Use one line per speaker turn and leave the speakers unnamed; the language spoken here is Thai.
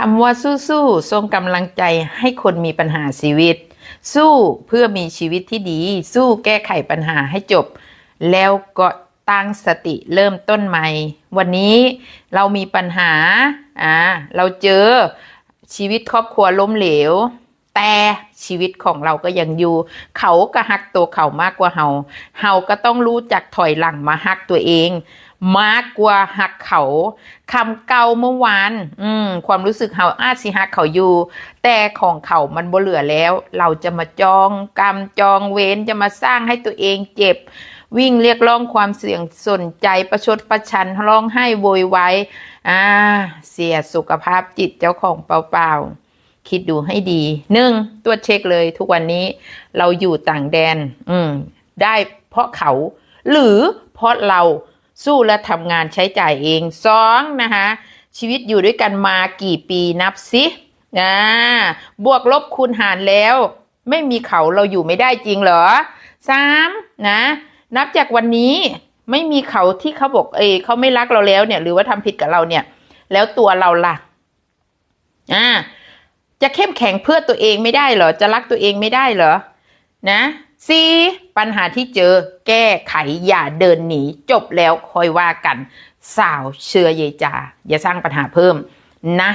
คำว่าสู้ๆทรงกำลังใจให้คนมีปัญหาชีวิต สู้เพื่อมีชีวิตที่ดี สู้แก้ไขปัญหาให้จบ แล้วก็ตั้งสติเริ่มต้นใหม่ วันนี้เรามีปัญหาอ่าเราเจอชีวิตครอบครัวล้มเหลว แต่ชีวิตของเราก็ยังอยู่ เขาก็หักตัวเขามากกว่าเฮาเฮาก็ต้องรู้จักถอยหลังมาหักตัวเอง มากกว่าหักเขาคำเก่าเมื่อวาน อืม ความรู้สึกเฮาอาจสิหักเขาอยู่ แต่ของเขามันบ่เหลือแล้ว เราจะมาจองกรรมจองเวรจะมาสร้างให้ตัวเองเจ็บ วิ่งเรียกร้องความเสี่ยงสนใจประชดประชันร้องไห้โวยวายอ่า เสียสุขภาพจิตเจ้าของเปล่าๆ คิดดูให้ดีหนึ่งตัวจเช็คเลยทุกวันนี้เราอยู่ต่างแดน อืม ได้เพราะเขา หรือเพราะเราสู้และทำงานใช้จ่ายเองสองนะคะชีวิตอยู่ด้วยกันมากี่ปีนับสิอ่าบวกลบคูณหารแล้ว ไม่มีเขาเราอยู่ไม่ได้จริงเหรอสามนะนับจากวันนี้ไม่มีเขาที่เขาบอกเอเขาไม่รักเราแล้วเนี่ย หรือว่าทำผิดกับเราเนี่ย แล้วตัวเราล่ะอ่า จะเข้มแข็งเพื่อตัวเองไม่ได้เหรอ จะรักตัวเองไม่ได้เหรอ นะสี่ปัญหาที่เจอแก้ไขอย่าเดินหนี จบแล้วค่อยว่ากัน สาวเชื่อเยจา อย่าสร้างปัญหาเพิ่มนะ